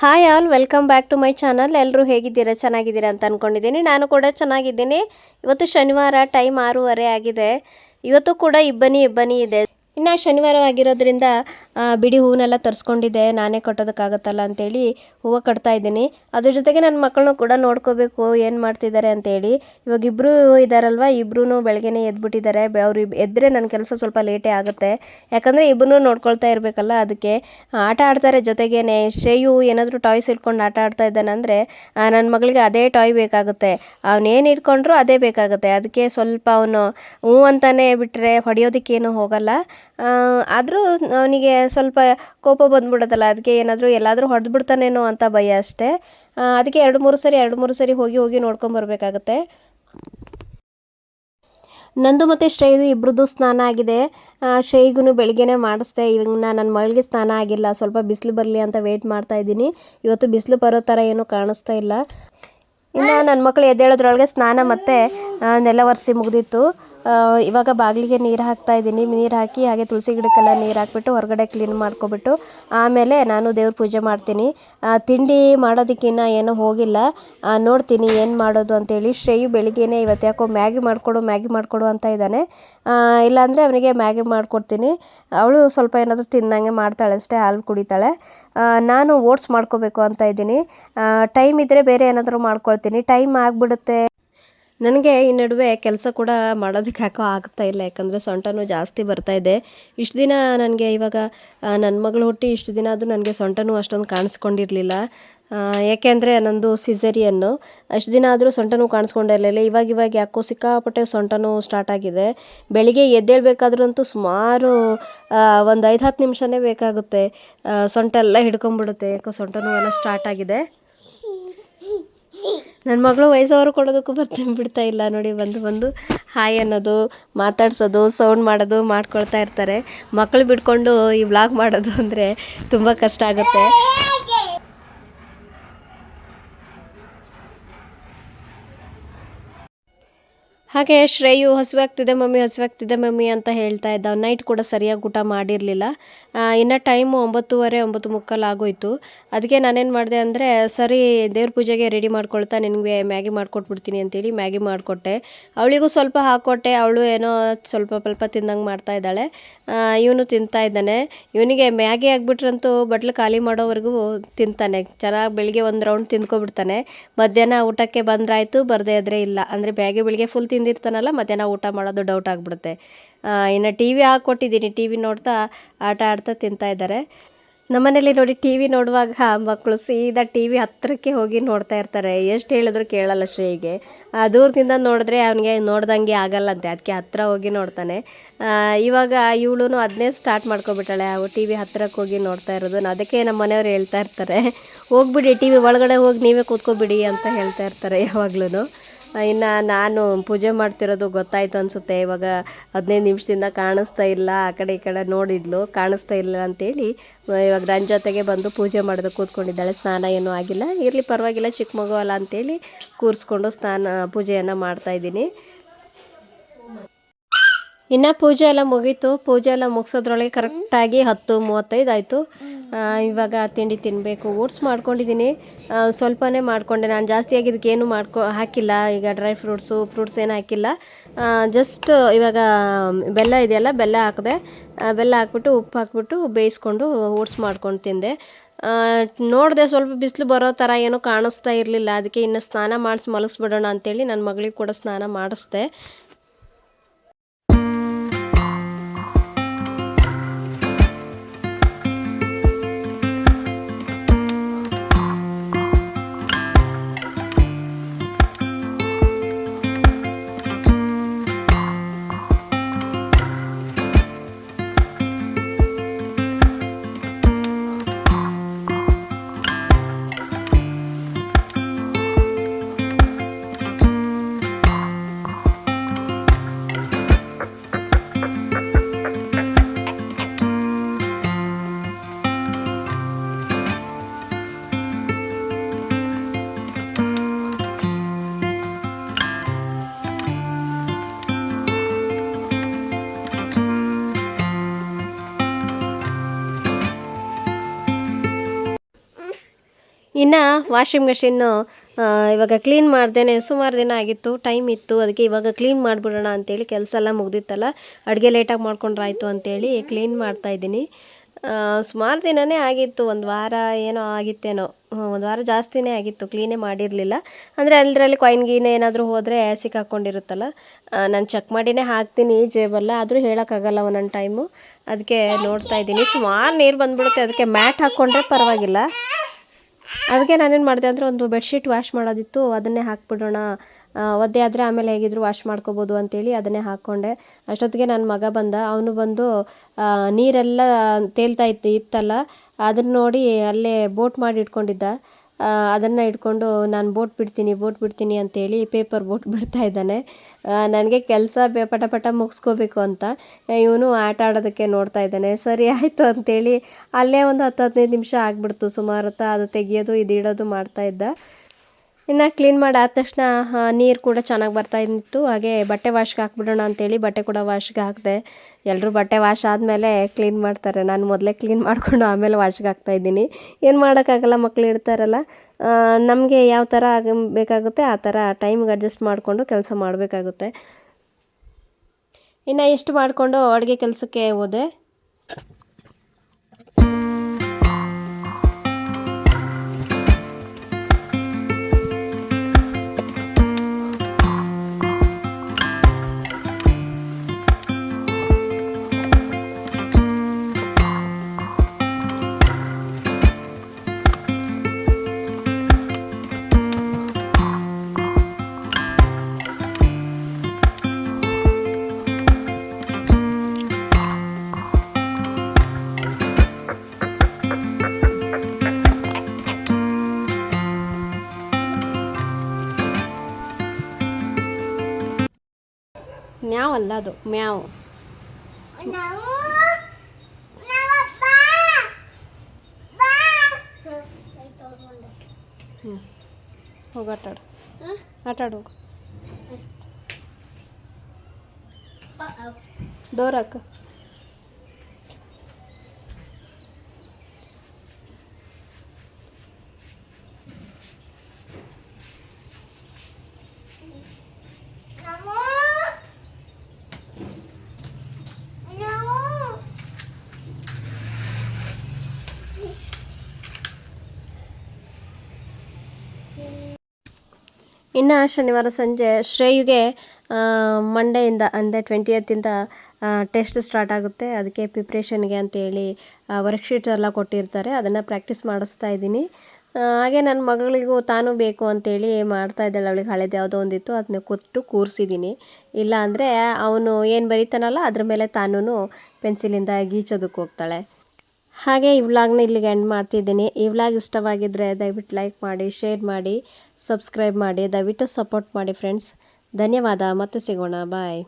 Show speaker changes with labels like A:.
A: Hi all welcome back to my channel ಎಲ್ಲರೂ ಹೇಗಿದ್ದೀರಾ? ಚೆನ್ನಾಗಿದ್ದೀರಾ ಅಂತ ಅಂದ್ಕೊಂಡಿದ್ದೀನಿ ನಾನು ಕೂಡ ಚೆನ್ನಾಗಿದ್ದೀನಿ. ಇವತ್ತು ಶನಿವಾರ, ಟೈಮ್ ಆರೂವರೆ ಆಗಿದೆ. ಇವತ್ತು ಕೂಡ ಇಬ್ಬನಿ ಇಬ್ಬನಿ ಇದೆ. ಇನ್ನು ಶನಿವಾರವಾಗಿರೋದ್ರಿಂದ ಬಿಡಿ ಹೂವನ್ನೆಲ್ಲ ತರಿಸ್ಕೊಂಡಿದ್ದೆ, ನಾನೇ ಕಟ್ಟೋದಕ್ಕಾಗತ್ತಲ್ಲ ಅಂತೇಳಿ ಹೂವು ಕಟ್ತಾ ಇದ್ದೀನಿ. ಅದ್ರ ಜೊತೆಗೆ ನನ್ನ ಮಕ್ಕಳನ್ನೂ ಕೂಡ ನೋಡ್ಕೋಬೇಕು, ಏನು ಮಾಡ್ತಿದ್ದಾರೆ ಅಂತೇಳಿ. ಇವಾಗ ಇಬ್ಬರು ಇದ್ದಾರಲ್ವ ಇಬ್ಬರೂ ಬೆಳಗ್ಗೆನೇ ಎದ್ಬಿಟ್ಟಿದ್ದಾರೆ. ಅವ್ರು ಎದ್ದರೆ ನನ್ನ ಕೆಲಸ ಸ್ವಲ್ಪ ಲೇಟೇ ಆಗುತ್ತೆ. ಯಾಕಂದರೆ ಇಬ್ಬರೂ ನೋಡ್ಕೊಳ್ತಾ ಇರಬೇಕಲ್ಲ ಅದಕ್ಕೆ. ಆಟ ಆಡ್ತಾರೆ ಜೊತೆಗೇನೆ. ಶ್ರೇಯು ಏನಾದರೂ ಟಾಯ್ಸ್ ಇಟ್ಕೊಂಡು ಆಟ ಆಡ್ತಾ ಇದ್ದಾನಂದರೆ ನನ್ನ ಮಗಳಿಗೆ ಅದೇ ಟಾಯ್ ಬೇಕಾಗುತ್ತೆ. ಅವನೇನು ಇಟ್ಕೊಂಡ್ರೂ ಅದೇ ಬೇಕಾಗುತ್ತೆ. ಅದಕ್ಕೆ ಸ್ವಲ್ಪ ಅವನು ಹ್ಞೂ ಅಂತಾನೆ ಬಿಟ್ಟರೆ ಹೊಡೆಯೋದಕ್ಕೇನು ಹೋಗಲ್ಲ. ಆದರೂ ಅವನಿಗೆ ಸ್ವಲ್ಪ ಕೋಪ ಬಂದ್ಬಿಡುತ್ತಲ್ಲ ಅದಕ್ಕೆ ಏನಾದರೂ ಎಲ್ಲಾದರೂ ಹೊಡೆದು ಬಿಡ್ತಾನೇನೋ ಅಂತ ಭಯ ಅಷ್ಟೇ. ಅದಕ್ಕೆ ಎರಡು ಮೂರು ಸರಿ, ಎರಡು ಮೂರು ಸರಿ ಹೋಗಿ ಹೋಗಿ ನೋಡ್ಕೊಂಬರ್ಬೇಕಾಗತ್ತೆ ನಂದು ಮತ್ತು ಶ್ರೇಯದು ಇಬ್ಬರದ್ದು ಸ್ನಾನ ಆಗಿದೆ. ಶ್ರೇಯಿಗೂ ಬೆಳಿಗ್ಗೆನೇ ಮಾಡಿಸ್ದೆ. ಇವಾಗ ನನ್ನ ಮಗಳಿಗೆ ಸ್ನಾನ ಆಗಿಲ್ಲ, ಸ್ವಲ್ಪ ಬಿಸಿಲು ಬರಲಿ ಅಂತ ವೆಯ್ಟ್ ಮಾಡ್ತಾ ಇದ್ದೀನಿ. ಇವತ್ತು ಬಿಸಿಲು ಬರೋ ಥರ ಏನೂ ಕಾಣಿಸ್ತಾ ಇಲ್ಲ. ಇನ್ನು ನನ್ನ ಮಕ್ಕಳು ಎದ್ದೇಳೋದ್ರೊಳಗೆ ಸ್ನಾನ ಮತ್ತು ನೆಲ ಒರೆಸಿ ಮುಗಿದಿತ್ತು. ಇವಾಗ ಬಾಗಿಲಿಗೆ ನೀರು ಹಾಕ್ತಾ ಇದ್ದೀನಿ. ನೀರು ಹಾಕಿ ಹಾಗೆ ತುಳಸಿ ಗಿಡಕ್ಕೆಲ್ಲ ನೀರು ಹಾಕ್ಬಿಟ್ಟು ಹೊರಗಡೆ ಕ್ಲೀನ್ ಮಾಡ್ಕೊಬಿಟ್ಟು ಆಮೇಲೆ ನಾನು ದೇವ್ರ ಪೂಜೆ ಮಾಡ್ತೀನಿ. ತಿಂಡಿ ಮಾಡೋದಕ್ಕಿನ್ನ ಏನೂ ಹೋಗಿಲ್ಲ. ನೋಡ್ತೀನಿ ಏನು ಮಾಡೋದು ಅಂತೇಳಿ. ಶ್ರೇಯು ಬೆಳಿಗ್ಗೆನೇ ಇವತ್ತು ಯಾಕೋ ಮ್ಯಾಗಿ ಮಾಡಿಕೊಡು ಮ್ಯಾಗಿ ಮಾಡಿಕೊಡು ಅಂತ ಇದ್ದಾನೆ. ಇಲ್ಲಾಂದರೆ ಅವನಿಗೆ ಮ್ಯಾಗಿ ಮಾಡಿಕೊಡ್ತೀನಿ. ಅವಳು ಸ್ವಲ್ಪ ಏನಾದರೂ ತಿಂದಂಗೆ ಮಾಡ್ತಾಳೆ ಅಷ್ಟೇ, ಹಾಲು ಕುಡಿತಾಳೆ. ನಾನು ಓಟ್ಸ್ ಮಾಡ್ಕೋಬೇಕು ಅಂತ ಇದ್ದೀನಿ. ಟೈಮ್ ಇದ್ದರೆ ಬೇರೆ ಏನಾದರೂ ಮಾಡ್ಕೊಳ್ತೀನಿ. ಟೈಮ್ ಆಗಿಬಿಡುತ್ತೆ. ನನಗೆ ಈ ನಡುವೆ ಕೆಲಸ ಕೂಡ ಮಾಡೋದಕ್ಕೆ ಯಾಕೋ ಆಗ್ತಾ ಇಲ್ಲ, ಯಾಕಂದರೆ ಸೊಂಟನೂ ಜಾಸ್ತಿ ಬರ್ತಾ ಇದೆ. ಇಷ್ಟು ದಿನ ನನಗೆ ಇವಾಗ ನನ್ನ ಮಗಳು ಹುಟ್ಟಿ ಇಷ್ಟು ದಿನ ಅದು ನನಗೆ ಸೊಂಟನೂ ಅಷ್ಟೊಂದು ಕಾಣಿಸ್ಕೊಂಡಿರಲಿಲ್ಲ. ಯಾಕೆಂದರೆ ನಂದು ಸಿಸರಿಯನ್ನು ಅಷ್ಟು ದಿನ ಆದರೂ ಸೊಂಟನೂ ಕಾಣಿಸ್ಕೊಂಡಿರಲಿಲ್ಲ ಇವಾಗ ಇವಾಗ ಯಾಕೋ ಸಿಕ್ಕಾಪಟ್ಟೆ ಸೊಂಟನೂ ಸ್ಟಾರ್ಟ್ ಆಗಿದೆ. ಬೆಳಿಗ್ಗೆ ಎದ್ದೇಳಬೇಕಾದ್ರಂತೂ ಸುಮಾರು ಒಂದು ಐದು ಹತ್ತು ನಿಮಿಷನೇ ಬೇಕಾಗುತ್ತೆ. ಸೊಂಟೆಲ್ಲ ಹಿಡ್ಕೊಂಬಿಡುತ್ತೆ ಯಾಕೋ ಸೊಂಟನೂ ಎಲ್ಲ ಸ್ಟಾರ್ಟ್ ಆಗಿದೆ. ನನ್ನ ಮಗಳು ವಯಸ್ಸವರು ಕೊಡೋದಕ್ಕೂ ಬರ್ತಾ ಬಿಡ್ತಾ ಇಲ್ಲ ನೋಡಿ, ಬಂದು ಬಂದು ಹಾಯ್ ಅನ್ನೋದು, ಮಾತಾಡ್ಸೋದು ಸೌಂಡ್ ಮಾಡೋದು ಮಾಡ್ಕೊಳ್ತಾ ಇರ್ತಾರೆ. ಮಕ್ಕಳು ಬಿಟ್ಕೊಂಡು ಈ ವ್ಲಾಗ್ ಮಾಡೋದು ಅಂದರೆ ತುಂಬ ಕಷ್ಟ ಆಗುತ್ತೆ. ಹಾಗೆ ಶ್ರೇಯು ಹಸಿವಾಗ್ತಿದೆ ಮಮ್ಮಿ ಹಸಿವಾಗ್ತಿದೆ ಮಮ್ಮಿ ಅಂತ ಹೇಳ್ತಾ ಇದ್ದ ನೈಟ್ ಕೂಡ ಸರಿಯಾಗಿ ಊಟ ಮಾಡಿರಲಿಲ್ಲ. ಇನ್ನು ಟೈಮು ಒಂಬತ್ತುವರೆ ಒಂಬತ್ತು ಮುಕ್ಕಾಲು ಆಗೋಯ್ತು. ಅದಕ್ಕೆ ನಾನೇನು ಮಾಡಿದೆ ಅಂದರೆ, ಸರಿ, ದೇವ್ರ ಪೂಜೆಗೆ ರೆಡಿ ಮಾಡ್ಕೊಳ್ತಾ ನಿನಗೆ ಮ್ಯಾಗಿ ಮಾಡ್ಕೊಟ್ಬಿಡ್ತೀನಿ ಅಂತೇಳಿ ಮ್ಯಾಗಿ ಮಾಡಿಕೊಟ್ಟೆ. ಅವಳಿಗೂ ಸ್ವಲ್ಪ ಹಾಕ್ಕೊಟ್ಟೆ ಅವಳು ಏನೋ ಸ್ವಲ್ಪ ಸ್ವಲ್ಪ ತಿಂದಂಗೆ ಮಾಡ್ತಾ ಇದ್ದಾಳೆ. ಇವನು ತಿಂತಾ ಇದ್ದಾನೆ. ಇವನಿಗೆ ಮ್ಯಾಗಿ ಆಗಿಬಿಟ್ರಂತೂ ಬಟ್ಲು ಖಾಲಿ ಮಾಡೋವರೆಗೂ ತಿಂತಾನೆ. ಚೆನ್ನಾಗಿ ಬೆಳಿಗ್ಗೆ ಒಂದು ರೌಂಡ್ ತಿಂದ್ಕೊಬಿಡ್ತಾನೆ. ಮಧ್ಯಾಹ್ನ ಊಟಕ್ಕೆ ಬಂದ್ರಾಯ್ತು, ಬರದೇ ಇದ್ರೆ ಇಲ್ಲ. ಅಂದರೆ ಮ್ಯಾಗಿ ಬೆಳಿಗ್ಗೆ ಫುಲ್ ತಿಂದಿರ್ತಾನಲ್ಲ, ಮಧ್ಯಾಹ್ನ ಊಟ ಮಾಡೋದು ಡೌಟ್ ಆಗಿಬಿಡುತ್ತೆ. ಇನ್ನು ಟಿ ವಿ ಹಾಕ್ಕೊಟ್ಟಿದ್ದೀನಿ ಟಿ ವಿ ನೋಡ್ತಾ ಆಟ ಆಡ್ತಾ ತಿಂತಾ ಇದ್ದಾರೆ. ನಮ್ಮನೇಲಿ ನೋಡಿ ಟಿ ವಿ ನೋಡುವಾಗ ಮಕ್ಕಳು ಸೀದಾ ಟಿ ವಿ ಹತ್ತಿರಕ್ಕೆ ಹೋಗಿ ನೋಡ್ತಾ ಇರ್ತಾರೆ. ಎಷ್ಟು ಹೇಳಿದ್ರು ಕೇಳಲ್ಲ ಶ್ರೇಯಿಗೆ. ದೂರದಿಂದ ನೋಡಿದ್ರೆ ಅವನಿಗೆ ನೋಡ್ದಂಗೆ ಆಗಲ್ಲಂತೆ ಅದಕ್ಕೆ ಹತ್ತಿರ ಹೋಗಿ ನೋಡ್ತಾನೆ. ಇವಾಗ ಇವಳು ಅದನ್ನೇ ಸ್ಟಾರ್ಟ್ ಮಾಡ್ಕೊಬಿಟ್ಟಾಳೆ, ಅವು ಟಿ ವಿ ಹತ್ತಿರಕ್ಕೆ ಹೋಗಿ ನೋಡ್ತಾ ಇರೋದು. ಅದಕ್ಕೆ ನಮ್ಮ ಮನೆಯವ್ರು ಹೇಳ್ತಾ ಇರ್ತಾರೆ, ಹೋಗ್ಬಿಡಿ ಟಿ ವಿ ಒಳಗಡೆ ಹೋಗಿ ನೀವೇ ಕೂತ್ಕೊಬಿಡಿ ಅಂತ ಹೇಳ್ತಾ ಇರ್ತಾರೆ ಯಾವಾಗ್ಲೂ ಇನ್ನು ನಾನು ಪೂಜೆ ಮಾಡ್ತಿರೋದು ಗೊತ್ತಾಯ್ತು ಅನಿಸುತ್ತೆ. ಇವಾಗ ಹದಿನೈದು ನಿಮಿಷದಿಂದ ಕಾಣಿಸ್ತಾ ಇಲ್ಲ. ಆ ಕಡೆ ಈ ಕಡೆ ನೋಡಿದ್ಲು, ಕಾಣಿಸ್ತಾ ಇಲ್ಲ ಅಂತೇಳಿ ಇವಾಗ ನನ್ನ ಜೊತೆಗೆ ಬಂದು ಪೂಜೆ ಮಾಡೋದು ಕೂತ್ಕೊಂಡಿದ್ದಾಳೆ. ಸ್ನಾನ ಏನೂ ಆಗಿಲ್ಲ. ಇರಲಿ, ಪರವಾಗಿಲ್ಲ, ಚಿಕ್ಕ ಮಗು ಅಲ್ಲ ಅಂತೇಳಿ ಕೂರಿಸ್ಕೊಂಡು ಸ್ನಾನ, ಪೂಜೆಯನ್ನು ಮಾಡ್ತಾಯಿದ್ದೀನಿ ಇನ್ನು ಪೂಜೆ ಎಲ್ಲ ಮುಗೀತು. ಪೂಜೆ ಎಲ್ಲ ಮುಗಿಸೋದ್ರೊಳಗೆ ಕರೆಕ್ಟಾಗಿ ಹತ್ತು ಮೂವತ್ತೈದು ಆಯಿತು. ಇವಾಗ ತಿಂಡಿ ತಿನ್ನಬೇಕು ಓಟ್ಸ್ ಮಾಡ್ಕೊಂಡಿದ್ದೀನಿ. ಸ್ವಲ್ಪನೇ ಮಾಡಿಕೊಂಡೆ. ನಾನು ಜಾಸ್ತಿಯಾಗಿ ಇದಕ್ಕೇನು ಮಾಡ್ಕೊ, ಹಾಕಿಲ್ಲ. ಈಗ ಡ್ರೈ ಫ್ರೂಟ್ಸು, ಫ್ರೂಟ್ಸ್ ಏನು ಹಾಕಿಲ್ಲ. ಜಸ್ಟ್ ಇವಾಗ ಬೆಲ್ಲ ಇದೆಯಲ್ಲ, ಬೆಲ್ಲ ಹಾಕಿದೆ. ಬೆಲ್ಲ ಹಾಕ್ಬಿಟ್ಟು, ಉಪ್ಪು ಹಾಕ್ಬಿಟ್ಟು ಬೇಯಿಸ್ಕೊಂಡು ಓಟ್ಸ್ ಮಾಡ್ಕೊಂಡು ತಿಂದೆ. ನೋಡಿದೆ ಸ್ವಲ್ಪ ಬಿಸಿಲು ಬರೋ ಥರ ಏನೂ ಕಾಣಿಸ್ತಾ ಇರಲಿಲ್ಲ. ಅದಕ್ಕೆ ಇನ್ನು ಸ್ನಾನ ಮಾಡಿಸಿ ಮಲಗಿಸ್ಬಿಡೋಣ ಅಂತೇಳಿ ನನ್ನ ಮಗಳಿಗೆ ಕೂಡ ಸ್ನಾನ ಮಾಡಿಸ್ದೆ. ಇನ್ನು ವಾಷಿಂಗ್ ಮೆಷಿನ್ನು ಇವಾಗ ಕ್ಲೀನ್ ಮಾಡ್ದೇನೆ ಸುಮಾರು ದಿನ ಆಗಿತ್ತು ಟೈಮ್ ಇತ್ತು ಅದಕ್ಕೆ ಇವಾಗ ಕ್ಲೀನ್ ಮಾಡಿಬಿಡೋಣ ಅಂತೇಳಿ ಕೆಲಸ ಎಲ್ಲ ಮುಗ್ದಿತ್ತಲ್ಲ, ಅಡುಗೆ ಲೇಟಾಗಿ ಮಾಡ್ಕೊಂಡ್ರಾಯ್ತು ಅಂತೇಳಿ ಕ್ಲೀನ್ ಮಾಡ್ತಾಯಿದ್ದೀನಿ ಸುಮಾರು ದಿನವೇ ಆಗಿತ್ತು, ಒಂದು ವಾರ ಏನೋ ಆಗಿತ್ತೇನೋ ಒಂದು ವಾರ ಜಾಸ್ತಿನೇ ಆಗಿತ್ತು ಕ್ಲೀನೇ ಮಾಡಿರಲಿಲ್ಲ. ಅಂದರೆ ಅದರಲ್ಲಿ ಕಾಯಿನ್ ಗೀನ್ ಏನಾದರೂ ಹೋದರೆ ಸಿಕ್ಕಾಕೊಂಡಿರುತ್ತಲ್ಲ ನಾನು ಚೆಕ್ ಮಾಡಿನೇ ಹಾಕ್ತೀನಿ ಜೇಬಲ್ಲ ಆದರೂ ಹೇಳೋಕ್ಕಾಗಲ್ಲ ಒಂದೊಂದು ಟೈಮು ಅದಕ್ಕೆ ನೋಡ್ತಾ ಇದ್ದೀನಿ, ಸುಮಾರು ನೀರು ಬಂದ್ಬಿಡುತ್ತೆ, ಅದಕ್ಕೆ ಮ್ಯಾಟ್ ಹಾಕ್ಕೊಂಡ್ರೆ ಪರವಾಗಿಲ್ಲ. ಅದಕ್ಕೆ ನಾನೇನು ಮಾಡಿದೆ ಅಂದರೆ ಒಂದು ಬೆಡ್ಶೀಟ್ ವಾಶ್ ಮಾಡೋದಿತ್ತು, ಅದನ್ನೇ ಹಾಕ್ಬಿಡೋಣ ಒದ್ದೆ ಆದರೆ ಆಮೇಲೆ ಹೇಗಿದ್ರು ವಾಶ್ ಮಾಡ್ಕೋಬೋದು ಅಂತೇಳಿ ಅದನ್ನೇ ಹಾಕ್ಕೊಂಡೆ. ಅಷ್ಟೊತ್ತಿಗೆ ನನ್ನ ಮಗ ಬಂದ, ಅವನು ಬಂದು ನೀರೆಲ್ಲ ತೇಲ್ತಾ ಇತ್ತು ಇತ್ತಲ್ಲ ಅದನ್ನ ನೋಡಿ ಅಲ್ಲೇ ಬೋಟ್ ಮಾಡಿ ಇಟ್ಕೊಂಡಿದ್ದ. ಅದನ್ನು ಇಟ್ಕೊಂಡು ನಾನು ಬೋಟ್ ಬಿಡ್ತೀನಿ ಬೋಟ್ ಬಿಡ್ತೀನಿ ಅಂತೇಳಿ ಪೇಪರ್ ಬೋಟ್ ಬಿಡ್ತಾ ಇದ್ದಾನೆ. ನನಗೆ ಕೆಲಸ ಪಟ ಪಟ ಮುಗಿಸ್ಕೋಬೇಕು ಅಂತ ಇವನು ಆಟ ಆಡೋದಕ್ಕೆ ನೋಡ್ತಾ ಇದ್ದಾನೆ. ಸರಿ ಆಯಿತು ಅಂತೇಳಿ ಅಲ್ಲೇ ಒಂದು ಹತ್ತು ಹದಿನೈದು ನಿಮಿಷ ಆಗಿಬಿಡ್ತು ಸುಮಾರು ಹೊತ್ತು ಅದು ತೆಗಿಯೋದು ಇದು ಇಡೋದು ಮಾಡ್ತಾ ಇದ್ದ. ಇನ್ನು ಕ್ಲೀನ್ ಮಾಡಿ ಆದ ತಕ್ಷಣ ನೀರು ಕೂಡ ಚೆನ್ನಾಗಿ ಬರ್ತಾ ಇತ್ತು. ಹಾಗೆ ಬಟ್ಟೆ ವಾಶ್ಗೆ ಹಾಕ್ಬಿಡೋಣ ಅಂತೇಳಿ ಬಟ್ಟೆ ಕೂಡ ವಾಶ್ಗೆ ಹಾಕಿದೆ. ಎಲ್ಲರೂ ಬಟ್ಟೆ ವಾಶ್ ಆದಮೇಲೆ ಕ್ಲೀನ್ ಮಾಡ್ತಾರೆ. ನಾನು ಮೊದಲೇ ಕ್ಲೀನ್ ಮಾಡಿಕೊಂಡು ಆಮೇಲೆ ವಾಶ್ಗೆ ಹಾಕ್ತಾ ಇದ್ದೀನಿ. ಏನು ಮಾಡೋಕ್ಕಾಗಲ್ಲ ಮಕ್ಳು ಇರ್ತಾರಲ್ಲ ನಮಗೆ ಯಾವ ಥರ ಬೇಕಾಗುತ್ತೆ ಆ ಥರ ಟೈಮ್ಗೆ ಅಡ್ಜಸ್ಟ್ ಮಾಡಿಕೊಂಡು ಕೆಲಸ ಮಾಡಬೇಕಾಗುತ್ತೆ. ಇನ್ನು ಇಷ್ಟು ಮಾಡಿಕೊಂಡು ಅಡುಗೆ ಕೆಲಸಕ್ಕೆ ಹೋದೆ. ಮ್ಯಾವ್ ಅಲ್ಲ ಅದು ಮ್ಯಾವ್. ಹ್ಞೂ ಹೋಗಿ ಆಟಾಡು ಆಟಾಡು ಹೋಗು. ಡೋರ್ ಹಾಕು
B: ನಾವು ನಾವು
A: ಇನ್ನು ಶನಿವಾರ ಸಂಜೆ ಶ್ರೇಯುಗೆ ಮಂಡೆಯಿಂದ ಅಂದರೆ ಟ್ವೆಂಟಿಯತ್ತಿಂದ ಟೆಸ್ಟ್ ಸ್ಟಾರ್ಟ್ ಆಗುತ್ತೆ. ಅದಕ್ಕೆ ಪ್ರಿಪ್ರೇಷನ್ಗೆ ಅಂತೇಳಿ ವರ್ಕ್ಶೀಟ್ಸ್ ಎಲ್ಲ ಕೊಟ್ಟಿರ್ತಾರೆ. ಅದನ್ನು ಪ್ರಾಕ್ಟೀಸ್ ಮಾಡಿಸ್ತಾ ಇದ್ದೀನಿ. ಹಾಗೆ ನನ್ನ ಮಗಳಿಗೂ ತಾನು ಬೇಕು ಅಂತೇಳಿ ಮಾಡ್ತಾ ಇದ್ದಾಳೆ. ಅವಳಿಗೆ ಹಳೇದು ಯಾವುದೋ ಒಂದಿತ್ತು. ಅದನ್ನ ಕೊಟ್ಟು ಕೂರಿಸಿದ್ದೀನಿ. ಇಲ್ಲ ಅಂದರೆ ಅವನು ಏನು ಬರೀತಾನಲ್ಲ, ಅದ್ರ ಮೇಲೆ ತಾನೂ ಪೆನ್ಸಿಲಿಂದ ಗೀಚೋದಕ್ಕೆ ಹೋಗ್ತಾಳೆ. ಹಾಗೆ ಈ ವ್ಲಾಗ್ನ ಇಲ್ಲಿಗೆ ಎಂಡ್ ಮಾಡ್ತಿದ್ದೀನಿ. ಈ ವ್ಲಾಗ್ ಇಷ್ಟವಾಗಿದ್ದರೆ ದಯವಿಟ್ಟು ಲೈಕ್ ಮಾಡಿ ಶೇರ್ ಮಾಡಿ ಸಬ್ಸ್ಕ್ರೈಬ್ ಮಾಡಿ, ದಯವಿಟ್ಟು ಸಪೋರ್ಟ್ ಮಾಡಿ ಫ್ರೆಂಡ್ಸ್ ಧನ್ಯವಾದ. ಮತ್ತೆ ಸಿಗೋಣ. ಬಾಯ್